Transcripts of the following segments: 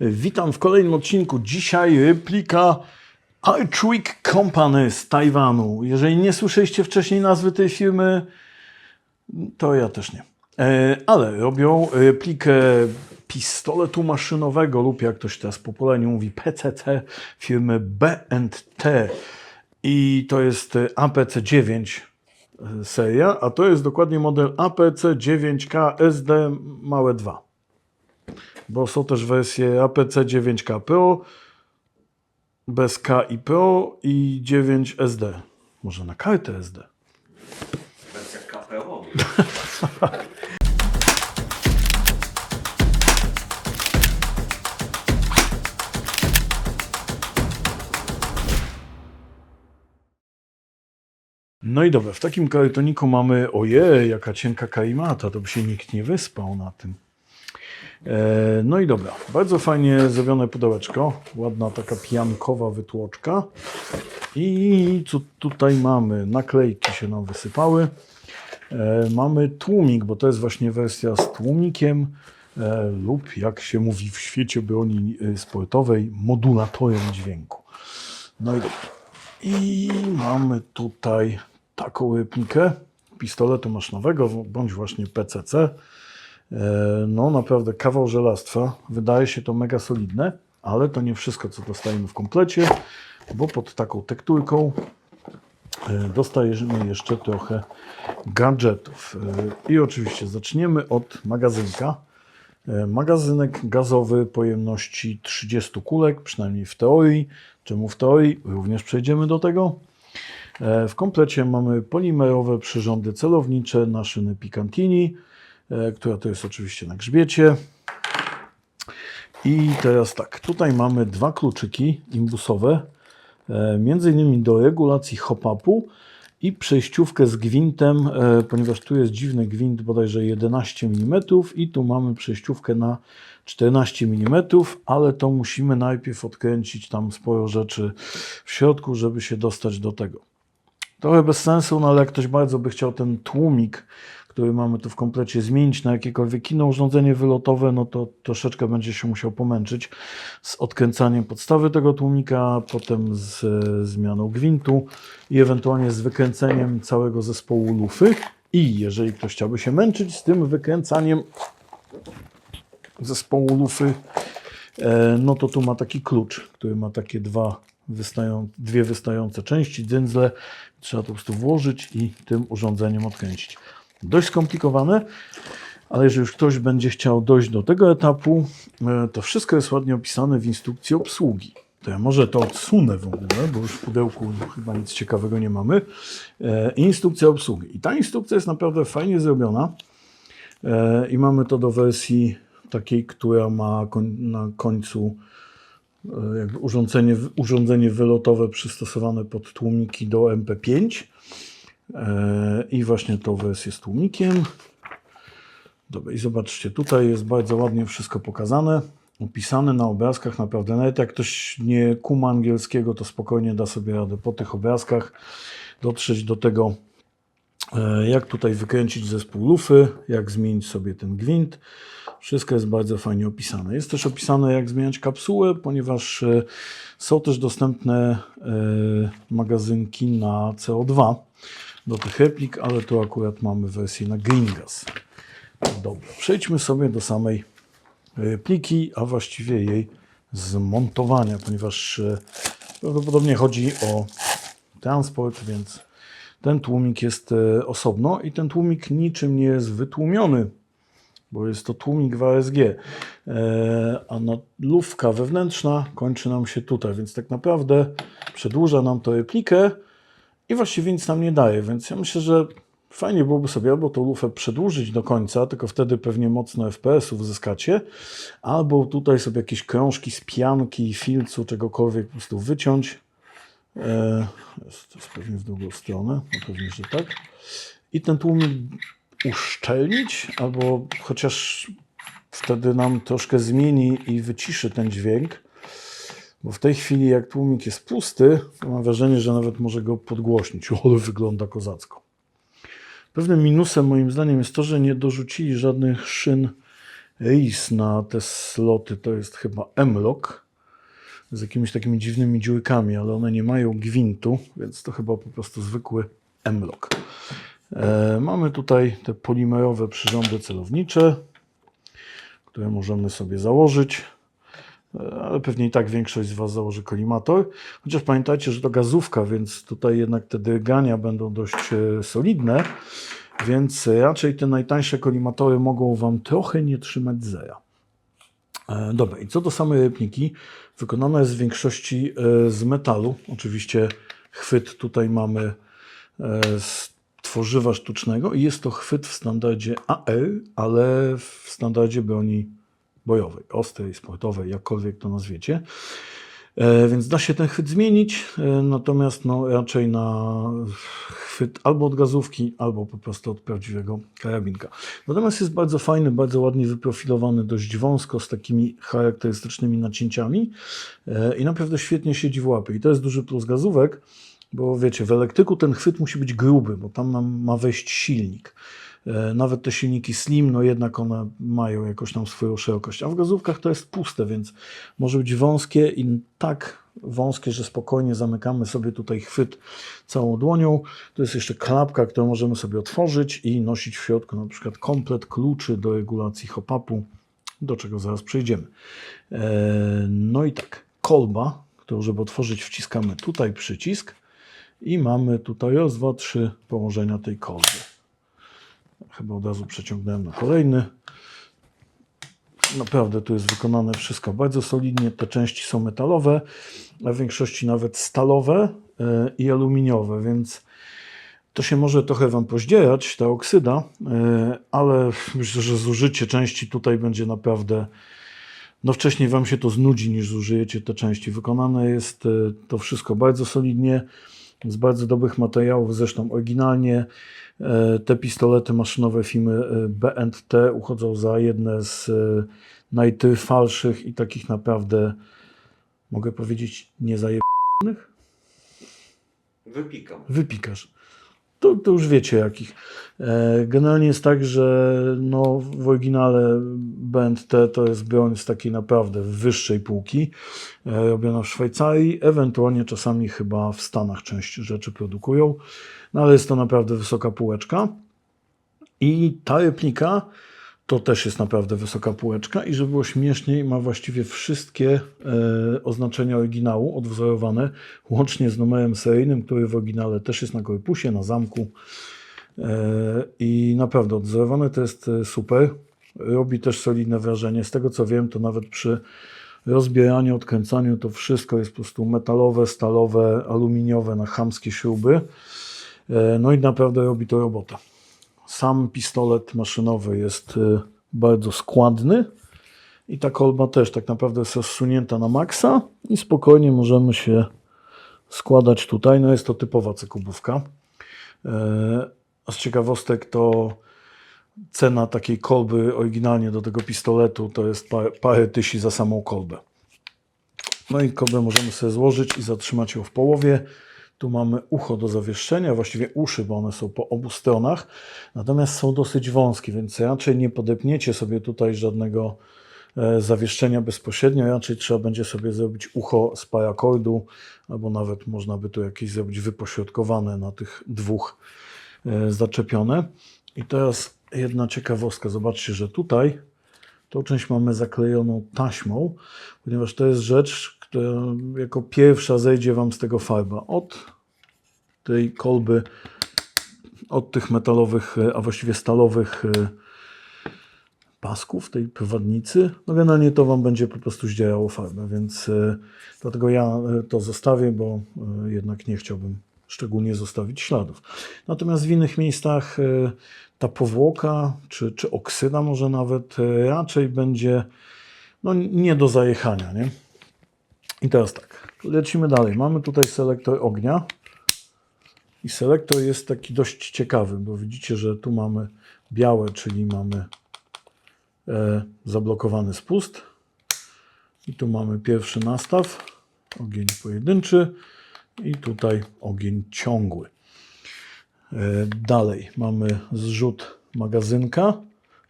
Witam w kolejnym odcinku. Dzisiaj replika Archwick Company z Tajwanu. Jeżeli nie słyszeliście wcześniej nazwy tej firmy, to ja też nie. E, Ale robią replikę pistoletu maszynowego lub jak ktoś teraz po poleniu mówi PCC firmy B&T. I to jest e, APC-9 e, seria, a to jest dokładnie model APC-9K SD małe 2 bo są też wersje APC 9K Pro, bez K i Pro i 9 SD. Może na kartę SD. Wersja KPO. No i dobra, w takim kartoniku mamy, ojej, jaka cienka karimata, to by się nikt nie wyspał na tym. E, no i dobra, bardzo fajnie zrobione pudełeczko, ładna taka piankowa wytłoczka. I co tutaj mamy? Naklejki się nam wysypały. E, mamy tłumik, bo to jest właśnie wersja z tłumikiem e, lub jak się mówi w świecie broni sportowej, modulatorem dźwięku. No i dobra. I mamy tutaj taką replikę pistoletu maszynowego, bądź właśnie PCC. E, No naprawdę kawał żelastwa. Wydaje się to mega solidne, ale to nie wszystko, co dostajemy w komplecie, bo pod taką tekturką e, dostajemy jeszcze trochę gadżetów. E, I oczywiście zaczniemy od magazynka. Magazynek gazowy pojemności 30 kulek, przynajmniej w teorii. Czemu w teorii? Również przejdziemy do tego. W komplecie mamy polimerowe przyrządy celownicze na szyny Picantini, która to jest oczywiście na grzbiecie. I teraz tak, tutaj mamy dwa kluczyki imbusowe, e, między innymi do regulacji hop-upu i przejściówkę z gwintem, e, ponieważ tu jest dziwny gwint bodajże 11 mm i tu mamy przejściówkę na 14 mm, ale to musimy najpierw odkręcić tam sporo rzeczy w środku, żeby się dostać do tego. Trochę bez sensu, no ale jak ktoś bardzo by chciał ten tłumik, który mamy tu w komplecie zmienić na jakiekolwiek inne urządzenie wylotowe, no to troszeczkę będzie się musiał pomęczyć z odkręcaniem podstawy tego tłumika, potem z e, zmianą gwintu i ewentualnie z wykręceniem całego zespołu lufy. I jeżeli ktoś chciałby się męczyć z tym wykręcaniem zespołu lufy, e, no to tu ma taki klucz, który ma takie dwa wystają, dwie wystające części, dzyndzle. Trzeba to po prostu włożyć i tym urządzeniem odkręcić. Dość skomplikowane, ale jeżeli już ktoś będzie chciał dojść do tego etapu, e, to wszystko jest ładnie opisane w instrukcji obsługi. To ja może to odsunę w ogóle, bo już w pudełku chyba nic ciekawego nie mamy. E, Instrukcja obsługi. I ta instrukcja jest naprawdę fajnie zrobiona. E, I mamy to do wersji takiej, która ma na końcu jakby urządzenie, urządzenie wylotowe przystosowane pod tłumiki do MP5. E, I właśnie tą wersję z tłumikiem. Dobra, i zobaczcie, tutaj jest bardzo ładnie wszystko pokazane, opisane na obrazkach, naprawdę. Nawet jak ktoś nie kuma angielskiego, to spokojnie da sobie radę po tych obrazkach dotrzeć do tego, e, jak tutaj wykręcić zespół lufy, jak zmienić sobie ten gwint. Wszystko jest bardzo fajnie opisane. Jest też opisane, jak zmieniać kapsułę, ponieważ e, są też dostępne magazynki na CO2 do tych replik, ale tu akurat mamy wersję na green gas. Dobra, przejdźmy sobie do samej repliki, a właściwie jej zmontowania, ponieważ e, prawdopodobnie chodzi o transport, więc ten tłumik jest e, osobno i ten tłumik niczym nie jest wytłumiony, bo jest to tłumik w ASG, e, a no, lufka wewnętrzna kończy nam się tutaj, więc tak naprawdę przedłuża nam to replikę i właściwie nic nam nie daje, więc ja myślę, że fajnie byłoby sobie albo tą lufę przedłużyć do końca, tylko wtedy pewnie mocno FPS-ów zyskacie, albo tutaj sobie jakieś krążki z pianki, filcu, czegokolwiek po prostu wyciąć. E, jest, to pewnie w drugą stronę, no pewnie, że tak. I ten tłumik uszczelnić, albo chociaż wtedy nam troszkę zmieni i wyciszy ten dźwięk. Bo w tej chwili, jak tłumik jest pusty, to mam wrażenie, że nawet może go podgłośnić. O, wygląda kozacko. Pewnym minusem moim zdaniem jest to, że nie dorzucili żadnych szyn RIS na te sloty to jest chyba M-Lock z jakimiś takimi dziwnymi dziurkami, ale one nie mają gwintu, więc to chyba po prostu zwykły M-Lock. E, mamy tutaj te polimerowe przyrządy celownicze, które możemy sobie założyć, ale pewnie i tak większość z Was założy kolimator. Chociaż pamiętajcie, że to gazówka, więc tutaj jednak te drgania będą dość e, solidne, więc raczej te najtańsze kolimatory mogą Wam trochę nie trzymać zera. E, Dobra, i co do samej repniki, wykonana jest w większości e, z metalu. Oczywiście chwyt tutaj mamy e, z tworzywa sztucznego i jest to chwyt w standardzie AR, ale w standardzie broni bojowej, ostrej, sportowej, jakkolwiek to nazwiecie. E, Więc da się ten chwyt zmienić, e, natomiast no, raczej na chwyt albo od gazówki, albo po prostu od prawdziwego karabinka. Natomiast jest bardzo fajny, bardzo ładnie wyprofilowany, dość wąsko, z takimi charakterystycznymi nacięciami e, i naprawdę świetnie siedzi w łapie. I to jest duży plus gazówek, bo wiecie, w elektryku ten chwyt musi być gruby, bo tam ma wejść silnik. E, Nawet te silniki slim, no jednak one mają jakoś tam swoją szerokość, a w gazówkach to jest puste, więc może być wąskie i tak wąskie, że spokojnie zamykamy sobie tutaj chwyt całą dłonią. Tu jest jeszcze klapka, którą możemy sobie otworzyć i nosić w środku na przykład komplet kluczy do regulacji hop-upu, do czego zaraz przejdziemy. E, No i tak, kolba, którą żeby otworzyć wciskamy tutaj przycisk i mamy tutaj raz, trzy położenia tej kolby. Chyba od razu przeciągnąłem na kolejny. Naprawdę tu jest wykonane wszystko bardzo solidnie. Te części są metalowe, a w większości nawet stalowe e, i aluminiowe, więc to się może trochę Wam pozdzierać, ta oksyda, e, ale myślę, że zużycie części tutaj będzie naprawdę. No wcześniej Wam się to znudzi, niż zużyjecie te części. Wykonane jest e, to wszystko bardzo solidnie, z bardzo dobrych materiałów. Zresztą oryginalnie e, te pistolety maszynowe firmy e, B&T uchodzą za jedne z e, najtrwalszych i takich naprawdę, mogę powiedzieć, niezajebanych? Wypikam. Wypikasz. To, to już wiecie jakich. E, Generalnie jest tak, że no, w oryginale BNT to jest broń z takiej naprawdę wyższej półki, e, robiona w Szwajcarii, ewentualnie czasami chyba w Stanach część rzeczy produkują, no ale jest to naprawdę wysoka półeczka. I ta replika to też jest naprawdę wysoka półeczka i żeby było śmieszniej, ma właściwie wszystkie e, oznaczenia oryginału odwzorowane, łącznie z numerem seryjnym, który w oryginale też jest na korpusie, na zamku. E, I naprawdę odwzorowane to jest e, super. Robi też solidne wrażenie. Z tego co wiem, to nawet przy rozbieraniu, odkręcaniu to wszystko jest po prostu metalowe, stalowe, aluminiowe na chamskie śruby. E, No i naprawdę robi to robotę. Sam pistolet maszynowy jest y, bardzo składny i ta kolba też tak naprawdę jest rozsunięta na maksa i spokojnie możemy się składać tutaj. No jest to typowa cekubówka. E, A z ciekawostek to cena takiej kolby oryginalnie do tego pistoletu to jest parę, parę tysięcy za samą kolbę. No i kolbę możemy sobie złożyć i zatrzymać ją w połowie. Tu mamy ucho do zawieszenia, właściwie uszy, bo one są po obu stronach, natomiast są dosyć wąskie, więc raczej nie podepniecie sobie tutaj żadnego e, zawieszenia bezpośrednio, raczej trzeba będzie sobie zrobić ucho z parakordu, albo nawet można by tu jakieś zrobić wypośrodkowane na tych dwóch e, zaczepione. I teraz jedna ciekawostka, zobaczcie, że tutaj tą część mamy zaklejoną taśmą, ponieważ to jest rzecz, która jako pierwsza zejdzie Wam z tego farba. Od tej kolby, od tych metalowych, e, a właściwie stalowych e, pasków, tej prowadnicy, no generalnie to Wam będzie po prostu zdzierało farbę, więc e, dlatego ja to zostawię, bo jednak nie chciałbym szczególnie zostawić śladów. Natomiast w innych miejscach ta powłoka, czy, czy oksyda może nawet, raczej będzie no, nie do zajechania, nie? I teraz tak, lecimy dalej. Mamy tutaj selektor ognia. I selektor jest taki dość ciekawy, bo widzicie, że tu mamy białe, czyli mamy e, zablokowany spust. I tu mamy pierwszy nastaw, ogień pojedynczy i tutaj ogień ciągły. E, dalej mamy zrzut magazynka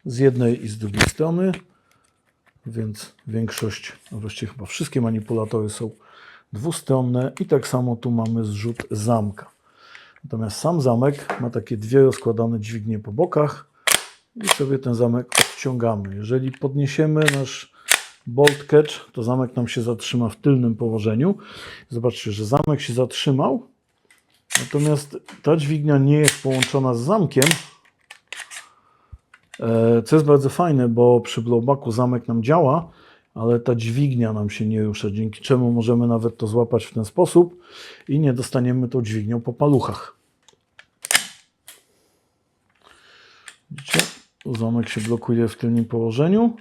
z jednej i z drugiej strony. Więc większość, a właściwie chyba wszystkie manipulatory są dwustronne i tak samo tu mamy zrzut zamka. Natomiast sam zamek ma takie dwie rozkładane dźwignie po bokach i sobie ten zamek odciągamy. Jeżeli podniesiemy nasz bolt catch, to zamek nam się zatrzyma w tylnym położeniu. Zobaczcie, że zamek się zatrzymał, natomiast ta dźwignia nie jest połączona z zamkiem, Co jest bardzo fajne, bo przy blowbacku zamek nam działa, ale ta dźwignia nam się nie rusza, dzięki czemu możemy nawet to złapać w ten sposób i nie dostaniemy tą dźwignią po paluchach. Widzicie? Zamek się blokuje w tylnym położeniu,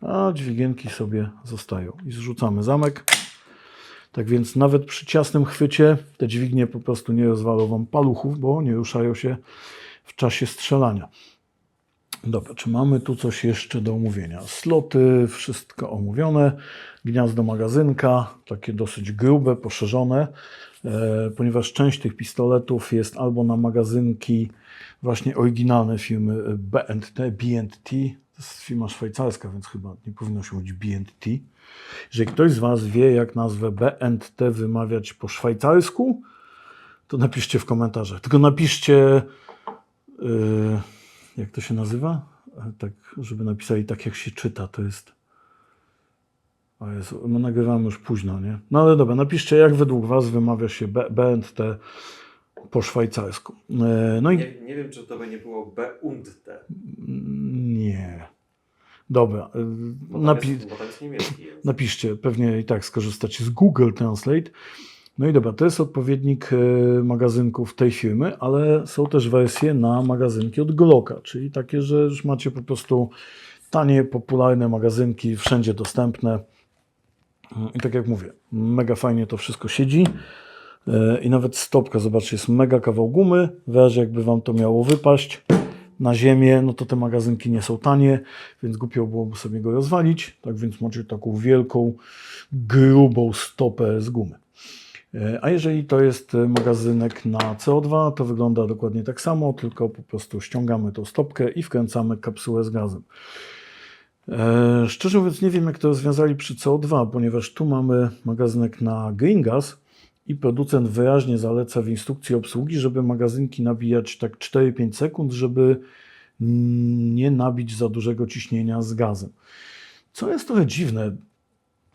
a dźwigienki sobie zostają. I zrzucamy zamek. Tak więc nawet przy ciasnym chwycie te dźwignie po prostu nie rozwalą Wam paluchów, bo nie ruszają się w czasie strzelania. Dobra, czy mamy tu coś jeszcze do omówienia? Sloty, wszystko omówione. Gniazdo magazynka, takie dosyć grube, poszerzone, e, ponieważ część tych pistoletów jest albo na magazynki właśnie oryginalne firmy B&T, B&T, to jest firma szwajcarska, więc chyba nie powinno się mówić B&T. Jeżeli ktoś z Was wie, jak nazwę B&T wymawiać po szwajcarsku, to napiszcie w komentarzach. Tylko napiszcie... Yy, jak to się nazywa? E, Tak, żeby napisali tak, jak się czyta, to jest. O Jezu, my nagrywamy już późno, nie? No ale dobra, napiszcie, jak według Was wymawia się BNT po szwajcarsku. E, No i Nie, nie wiem, czy to by nie było B und T. nie. Dobra, e, napi- jest, jest napiszcie, pewnie i tak skorzystacie z Google Translate. No i dobra, to jest odpowiednik e, magazynków tej firmy, ale są też wersje na magazynki od Glocka, czyli takie, że już macie po prostu tanie, popularne magazynki, wszędzie dostępne. I tak jak mówię, mega fajnie to wszystko siedzi. E, I nawet stopka, zobaczcie, jest mega kawał gumy. W razie jakby Wam to miało wypaść na ziemię, no to te magazynki nie są tanie, więc głupio byłoby sobie go rozwalić. Tak więc macie taką wielką, grubą stopę z gumy. E, A jeżeli to jest e, magazynek na CO2, to wygląda dokładnie tak samo, tylko po prostu ściągamy tą stopkę i wkręcamy kapsułę z gazem. E, Szczerze mówiąc, nie wiem, jak to rozwiązali przy CO2, ponieważ tu mamy magazynek na green gas i producent wyraźnie zaleca w instrukcji obsługi, żeby magazynki nabijać tak 4-5 sekund, żeby nie nabić za dużego ciśnienia z gazem. Co jest trochę dziwne,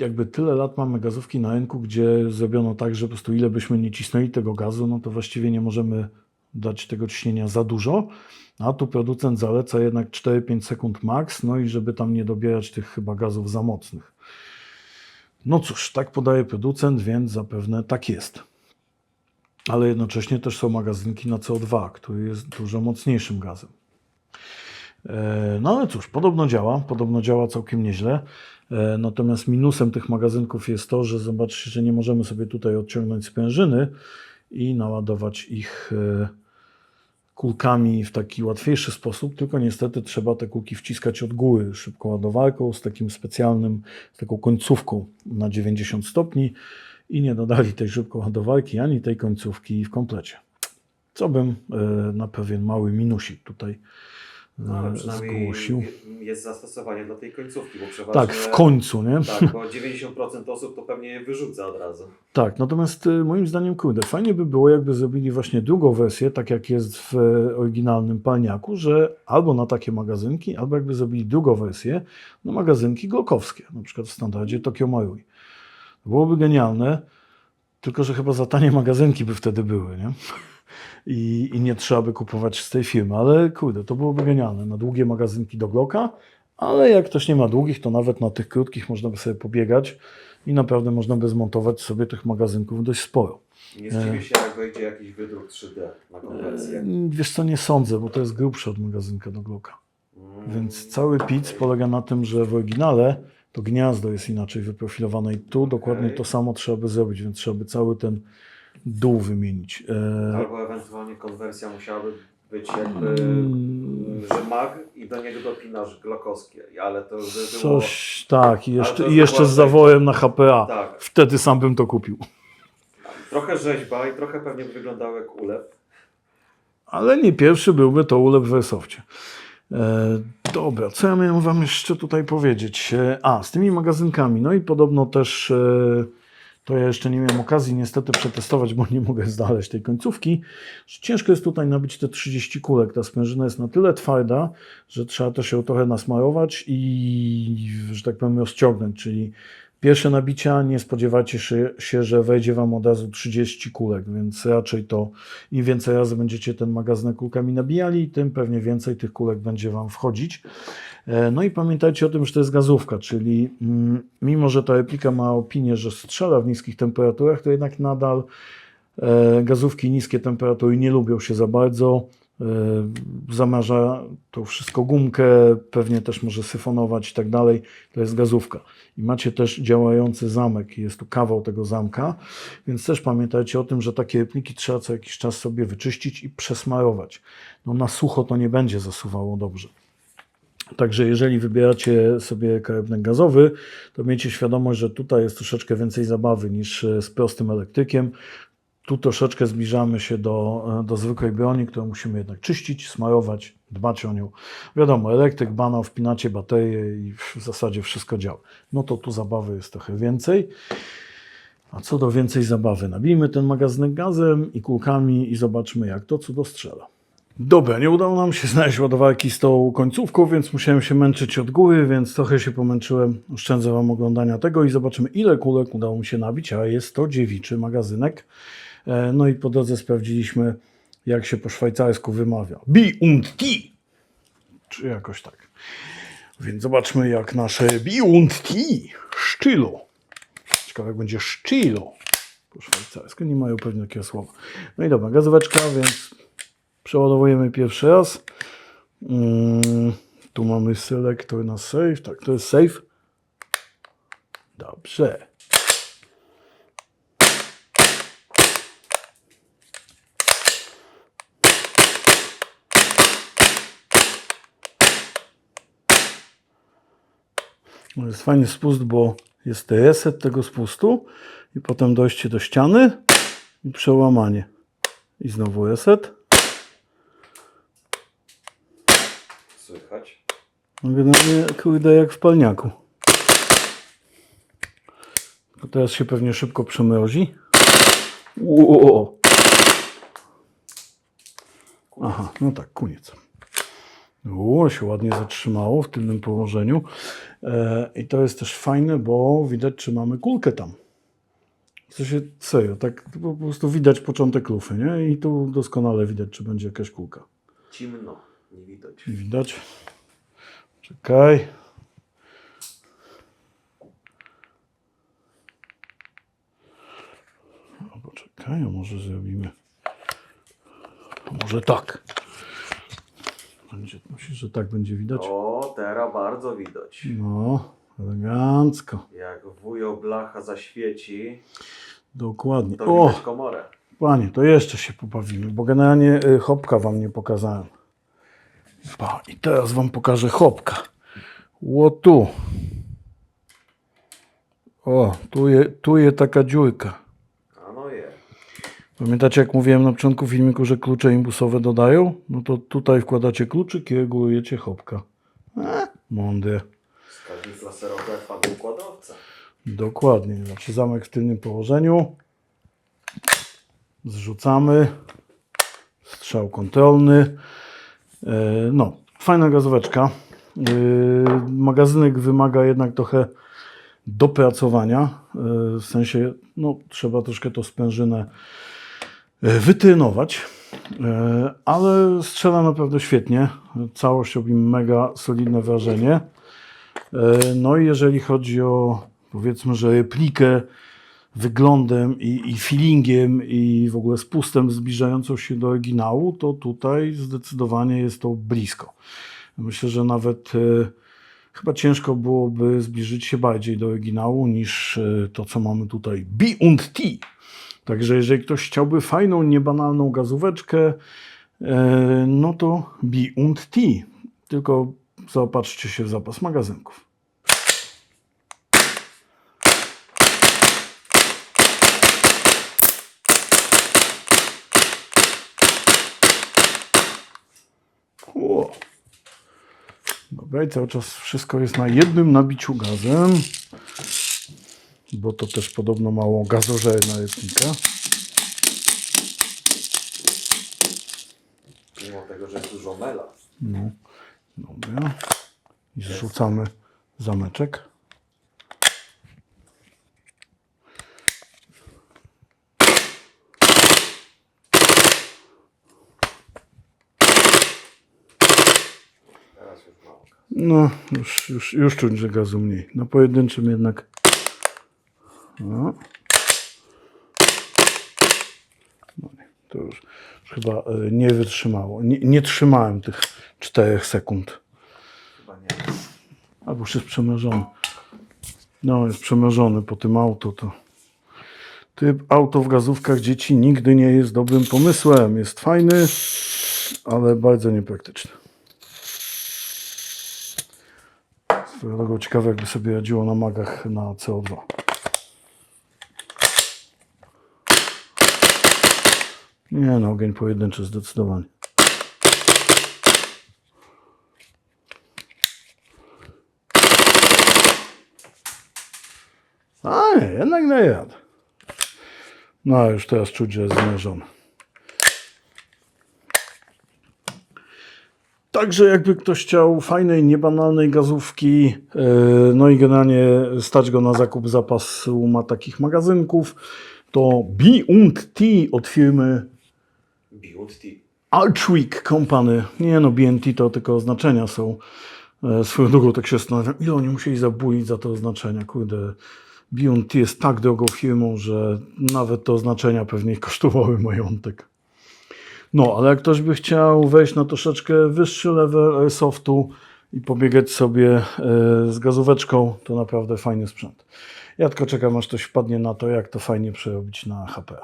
jakby tyle lat mamy gazówki na rynku, gdzie zrobiono tak, że po prostu ile byśmy nie cisnęli tego gazu, no to właściwie nie możemy dać tego ciśnienia za dużo, a tu producent zaleca jednak 4-5 sekund max, no i żeby tam nie dobierać tych chyba gazów za mocnych. No cóż, tak podaje producent, więc zapewne tak jest. Ale jednocześnie też są magazynki na CO2, który jest dużo mocniejszym gazem. E, No ale cóż, podobno działa, podobno działa całkiem nieźle. E, Natomiast minusem tych magazynków jest to, że zobaczcie, że nie możemy sobie tutaj odciągnąć sprężyny i naładować ich e, kulkami w taki łatwiejszy sposób, tylko niestety trzeba te kulki wciskać od góry szybką ładowarką z takim specjalnym, z taką końcówką na 90 stopni i nie dodali tej szybkiej ładowarki ani tej końcówki w komplecie. Co bym e, na pewien mały minusik tutaj No, ale e, przynajmniej zgłosił. je- jest zastosowanie dla tej końcówki, bo przeważnie... Tak, w końcu, nie? Tak, bo 90% osób to pewnie je wyrzuca od razu. Tak, natomiast y, moim zdaniem, kurde, fajnie by było, jakby zrobili właśnie drugą wersję, tak jak jest w e, oryginalnym palniaku, że albo na takie magazynki, albo jakby zrobili drugą wersję na magazynki glokowskie, na przykład w standardzie Tokyo Marui. Byłoby genialne, tylko że chyba za tanie magazynki by wtedy były, nie? I, I nie trzeba by kupować z tej firmy, ale kurde, to byłoby genialne. Na długie magazynki do Glocka, ale jak ktoś nie ma długich, to nawet na tych krótkich można by sobie pobiegać i naprawdę można by zmontować sobie tych magazynków dość sporo. Nie zdziwię się, jak wejdzie jakiś wydruk 3D na konwersję. E, Wiesz co, nie sądzę, bo to jest grubsze od magazynka do Glocka. Mm, Więc cały pic polega na tym, że w oryginale to gniazdo jest inaczej wyprofilowane i tu dokładnie Okej. to samo trzeba by zrobić, więc trzeba by cały ten dół wymienić. E, Albo ewentualnie konwersja musiałaby być jakby, Mm. że mag i do niego dopinasz glokowskie, ale to by było... Coś tak, i jeszcze, i jeszcze z zaworem na HPA. Tak, Wtedy sam bym to kupił. trochę rzeźba i trochę pewnie by wyglądało jak ulep. Ale nie pierwszy byłby to ulep w Airsoftcie. E, dobra, co ja miałem Wam jeszcze tutaj powiedzieć? E, a, z tymi magazynkami. No i podobno też e, to ja jeszcze nie miałem okazji niestety przetestować, bo nie mogę znaleźć tej końcówki. Ciężko jest tutaj nabić te 30 kulek. Ta sprężyna jest na tyle twarda, że trzeba też ją trochę nasmarować i, że tak powiem, rozciągnąć. Czyli pierwsze nabicia nie spodziewajcie się, się, że wejdzie Wam od razu 30 kulek, więc raczej to im więcej razy będziecie ten magazynek kulkami nabijali, tym pewnie więcej tych kulek będzie Wam wchodzić. E, No i pamiętajcie o tym, że to jest gazówka, czyli mm, mimo, że ta replika ma opinię, że strzela w niskich temperaturach, to jednak nadal e, gazówki niskie temperatury nie lubią się za bardzo. E, Zamarza to wszystko gumkę, pewnie też może syfonować i tak dalej. To jest gazówka. I macie też działający zamek, jest tu kawał tego zamka, więc też pamiętajcie o tym, że takie repliki trzeba co jakiś czas sobie wyczyścić i przesmarować. No na sucho to nie będzie zasuwało dobrze. Także jeżeli wybieracie sobie karabiner gazowy, to miejcie świadomość, że tutaj jest troszeczkę więcej zabawy niż e, z prostym elektrykiem. Tu troszeczkę zbliżamy się do, e, do zwykłej broni, którą musimy jednak czyścić, smarować, dbać o nią. Wiadomo, elektryk, banał, wpinacie baterię i w zasadzie wszystko działa. No to tu zabawy jest trochę więcej. A co do więcej zabawy, nabijmy ten magazynek gazem i kulkami i zobaczmy jak to cudo strzela. Dobra, nie udało nam się znaleźć ładowarki z tą końcówką, więc musiałem się męczyć od góry, więc trochę się pomęczyłem. Oszczędzę Wam oglądania tego i zobaczymy ile kulek udało mi się nabić, a jest to dziewiczy magazynek. E, No i po drodze sprawdziliśmy jak się po szwajcarsku wymawia. Bi und ti! Czy jakoś tak. Więc zobaczmy jak nasze bi und ti szczylo. Ciekawe jak będzie szczylo po szwajcarsku. Nie mają pewnie takiego słowa. No i dobra, gazóweczka, więc Przeładowujemy pierwszy raz. Mm, tu mamy selektor na save. Tak, to jest save. Dobrze. To jest fajny spust, bo jest reset tego spustu i potem dojście do ściany i przełamanie. I znowu reset. Słychać? No generalnie, kurde, jak w palniaku. To teraz się pewnie szybko przemrozi. Ło! Aha, no tak, koniec. O, się ładnie zatrzymało w tylnym położeniu. E, I to jest też fajne, bo widać, czy mamy kulkę tam. W sensie, serio, tak po prostu widać początek lufy, nie? I tu doskonale widać, czy będzie jakaś kulka. Cimno, nie widać. Nie widać. Czekaj. O, poczekaj, a może zrobimy. A może tak. Będzie, myślisz, że tak będzie widać? O, teraz bardzo widać. No, elegancko. Jak wujo blacha zaświeci, Dokładnie. to O, widać komorę. panie, to jeszcze się pobawimy, bo generalnie y, hopka wam nie pokazałem. Pa, i teraz wam pokażę hopka. Ło tu. O, tu je, tu je taka dziurka. A no je. Pamiętacie, jak mówiłem na początku filmiku, że klucze imbusowe dodają? No to tutaj wkładacie kluczyk i regulujecie hopka. E, mądre. Wskaźnik laserowy padł układowca. Dokładnie. Znaczy zamek w tylnym położeniu. Zrzucamy. Strzał kontrolny. E, No, fajna gazóweczka. E, Magazynek wymaga jednak trochę dopracowania. E, W sensie, no, trzeba troszkę tą sprężynę wytrynować. Ale strzela naprawdę świetnie. Całość robi mega solidne wrażenie. No i jeżeli chodzi o powiedzmy, że replikę wyglądem i, i feelingiem i w ogóle spustem zbliżającą się do oryginału, to tutaj zdecydowanie jest to blisko. Myślę, że nawet e, chyba ciężko byłoby zbliżyć się bardziej do oryginału niż e, to, co mamy tutaj. B und T. Także jeżeli ktoś chciałby fajną, niebanalną gazóweczkę, e, no to B und T. Tylko zaopatrzcie się w zapas magazynków. O. Dobra, i cały czas wszystko jest na jednym nabiciu gazem, bo to też podobno mało gazożeje na letnika. Mimo tego, że jest dużo mela. No, dobra. I zrzucamy zameczek. No, już, już, już czuć, że gazu mniej. Na pojedynczym jednak. No. No nie, to już chyba e, nie wytrzymało. Nie, nie trzymałem tych 4 sekund. Chyba nie. Albo już jest przemężony. No, jest przemężony po tym auto. To typ auto w gazówkach dzieci nigdy nie jest dobrym pomysłem. Jest fajny, ale bardzo niepraktyczny. Drogą ciekawe, jakby sobie radziło na magach na CO2. Nie no, ogień pojedynczy zdecydowanie. A nie, jednak nie jadę. No, już teraz czuć, że jest zmężony. Także jakby ktoś chciał fajnej, niebanalnej gazówki, yy, no i generalnie stać go na zakup zapasu ma takich magazynków, to B&T od firmy Beyond. Altwick Company. Nie no, BNT to tylko oznaczenia są. E, Swoją drogą tak się zastanawiam, ile oni musieli zabulić za te oznaczenia. Kurde, BNT jest tak drogą firmą, że nawet te oznaczenia pewnie kosztowały majątek. No, ale jak ktoś by chciał wejść na troszeczkę wyższy level airsoftu i pobiegać sobie e, z gazóweczką, to naprawdę fajny sprzęt. Ja tylko czekam, aż ktoś wpadnie na to, jak to fajnie przerobić na HP.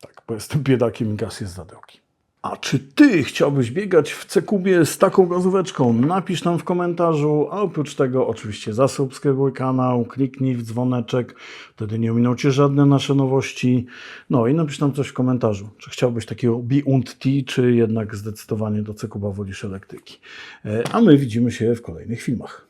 Tak, bo jestem biedakiem i gaz jest za drogi. A czy ty chciałbyś biegać w C-kubie z taką gazóweczką? Napisz nam w komentarzu, a oprócz tego oczywiście zasubskrybuj kanał, kliknij w dzwoneczek, wtedy nie ominą cię żadne nasze nowości. No i napisz nam coś w komentarzu, czy chciałbyś takiego B&T, czy jednak zdecydowanie do C-kuba wolisz elektryki. E, A my widzimy się w kolejnych filmach.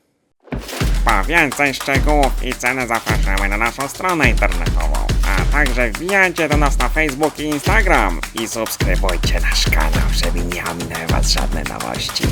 Po więcej szczegółów i ceny zapraszamy na naszą stronę internetową, także wbijajcie do nas na Facebook i Instagram i subskrybujcie nasz kanał, żeby nie ominęły was żadne nowości.